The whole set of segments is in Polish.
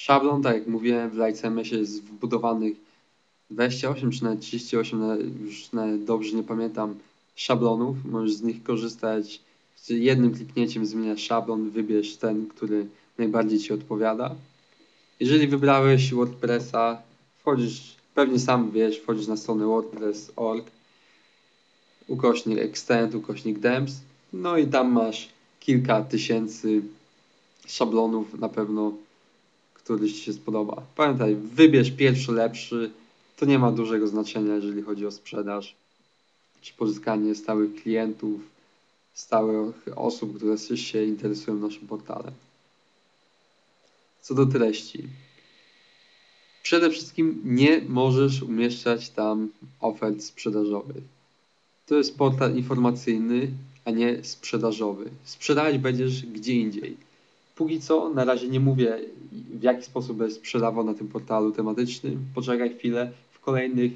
Szablon, tak jak mówiłem, w LightSMS jest wbudowanych 28 czy nawet 38, już nawet dobrze nie pamiętam, szablonów. Możesz z nich korzystać. Jednym kliknięciem zmieniasz szablon, wybierz ten, który najbardziej Ci odpowiada. Jeżeli wybrałeś WordPressa, wchodzisz, pewnie sam wiesz, wchodzisz na stronę wordpress.org, ukośnik extend, ukośnik dems, no i tam masz kilka tysięcy szablonów na pewno, któryś Ci się spodoba. Pamiętaj, wybierz pierwszy lepszy, to nie ma dużego znaczenia, jeżeli chodzi o sprzedaż, czy pozyskanie stałych klientów, stałych osób, które się interesują naszym portalem. Co do treści. Przede wszystkim nie możesz umieszczać tam ofert sprzedażowych. To jest portal informacyjny, a nie sprzedażowy. Sprzedawać będziesz gdzie indziej. Póki co, na razie nie mówię, w jaki sposób będę sprzedawał na tym portalu tematycznym. Poczekaj chwilę, w kolejnych,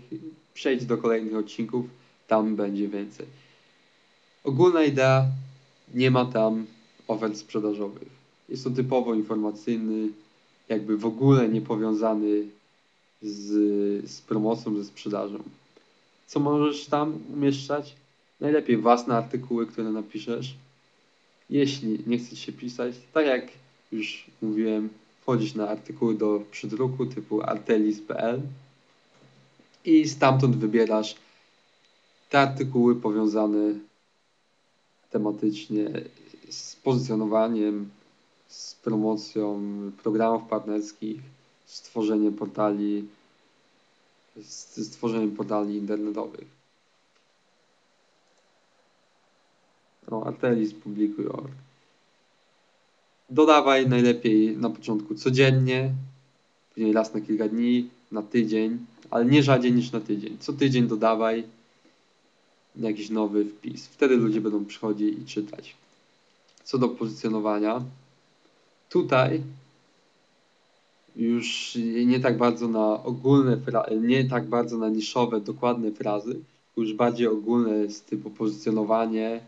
przejdź do kolejnych odcinków, tam będzie więcej. Ogólna idea, nie ma tam ofert sprzedażowych. Jest to typowo informacyjny, jakby w ogóle nie powiązany z, z promocją, ze sprzedażą. Co możesz tam umieszczać? Najlepiej własne artykuły, które napiszesz. Jeśli nie chcesz się pisać, tak jak już mówiłem, wchodzisz na artykuły do przydruku typu artelis.pl i stamtąd wybierasz te artykuły powiązane tematycznie z pozycjonowaniem, z promocją programów partnerskich, z tworzeniem portali, z tworzeniem portali internetowych. No, Artelis publikuj.org. Dodawaj najlepiej na początku codziennie, później raz na kilka dni, na tydzień, ale nie rzadziej niż na tydzień. Co tydzień dodawaj jakiś nowy wpis. Wtedy ludzie będą przychodzić i czytać. Co do pozycjonowania, tutaj już nie tak bardzo na ogólne, nie tak bardzo na niszowe, dokładne frazy, już bardziej ogólne z typu pozycjonowanie,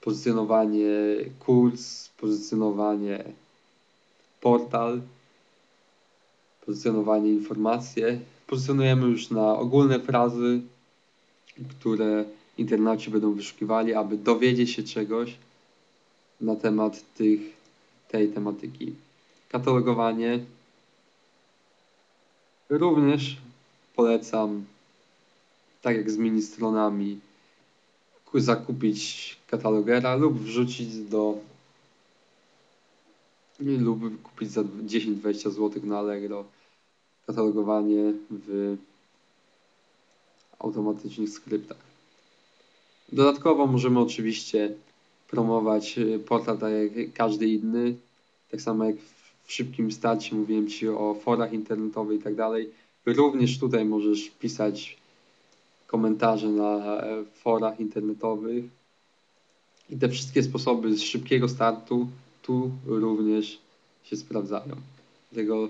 pozycjonowanie kurs, pozycjonowanie portal, pozycjonowanie informacje. Pozycjonujemy już na ogólne frazy, które internauci będą wyszukiwali, aby dowiedzieć się czegoś na temat tych, tej tematyki. Katalogowanie. Również polecam, tak jak z mini stronami, zakupić katalogera lub wrzucić do lub kupić za 10-20 zł na Allegro katalogowanie w automatycznych skryptach. Dodatkowo możemy oczywiście promować y, portal tak jak każdy inny, tak samo jak w szybkim starcie mówiłem Ci o forach internetowych i tak dalej. Również tutaj możesz pisać komentarze na e, forach internetowych i te wszystkie sposoby z szybkiego startu tu również się sprawdzają. Dlatego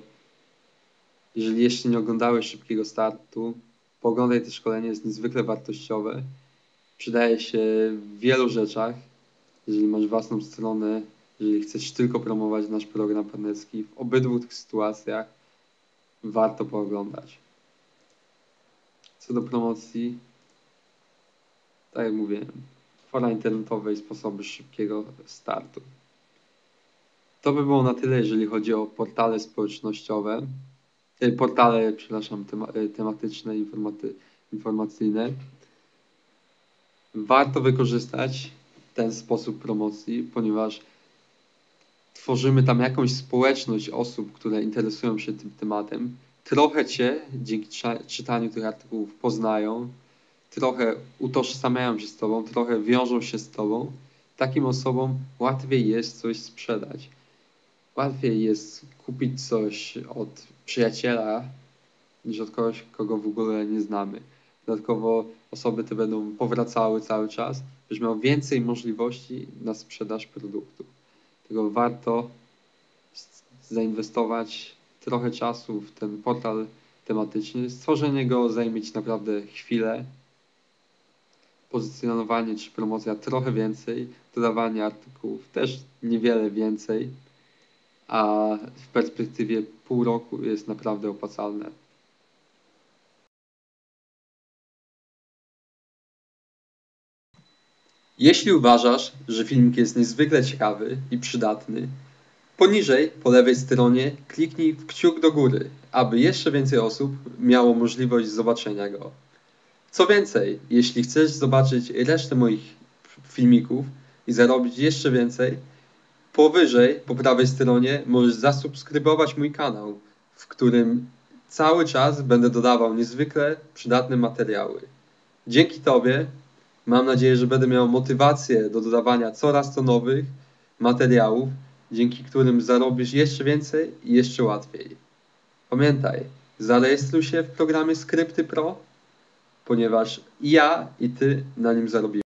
jeżeli jeszcze nie oglądałeś szybkiego startu, pooglądaj to szkolenie, jest niezwykle wartościowe. Przydaje się w wielu rzeczach. Jeżeli masz własną stronę, jeżeli chcesz tylko promować nasz program partnerski, w obydwu tych sytuacjach warto pooglądać. Do promocji, tak jak mówiłem, fora internetowa i sposoby szybkiego startu. To by było na tyle, jeżeli chodzi o portale społecznościowe, e, portale, przepraszam, e, tematyczne, informaty, informacyjne. Warto wykorzystać ten sposób promocji, ponieważ tworzymy tam jakąś społeczność osób, które interesują się tym tematem. Trochę Cię dzięki czytaniu tych artykułów poznają, trochę utożsamiają się z Tobą, trochę wiążą się z Tobą. Takim osobom łatwiej jest coś sprzedać. Łatwiej jest kupić coś od przyjaciela niż od kogoś, kogo w ogóle nie znamy. Dodatkowo osoby te będą powracały cały czas, byś miał więcej możliwości na sprzedaż produktu. Dlatego warto zainwestować trochę czasu w ten portal tematyczny. Stworzenie go zajmie Ci naprawdę chwilę. Pozycjonowanie czy promocja trochę więcej, dodawanie artykułów też niewiele więcej, a w perspektywie pół roku jest naprawdę opłacalne. Jeśli uważasz, że filmik jest niezwykle ciekawy i przydatny, poniżej po lewej stronie kliknij w kciuk do góry, aby jeszcze więcej osób miało możliwość zobaczenia go. Co więcej, jeśli chcesz zobaczyć resztę moich filmików i zarobić jeszcze więcej, powyżej po prawej stronie możesz zasubskrybować mój kanał, w którym cały czas będę dodawał niezwykle przydatne materiały. Dzięki Tobie Mam nadzieję, że będę miał motywację do dodawania coraz to nowych materiałów, dzięki którym zarobisz jeszcze więcej i jeszcze łatwiej. Pamiętaj, zarejestruj się w programie Skrypty Pro, ponieważ ja, i ty na nim zarobimy.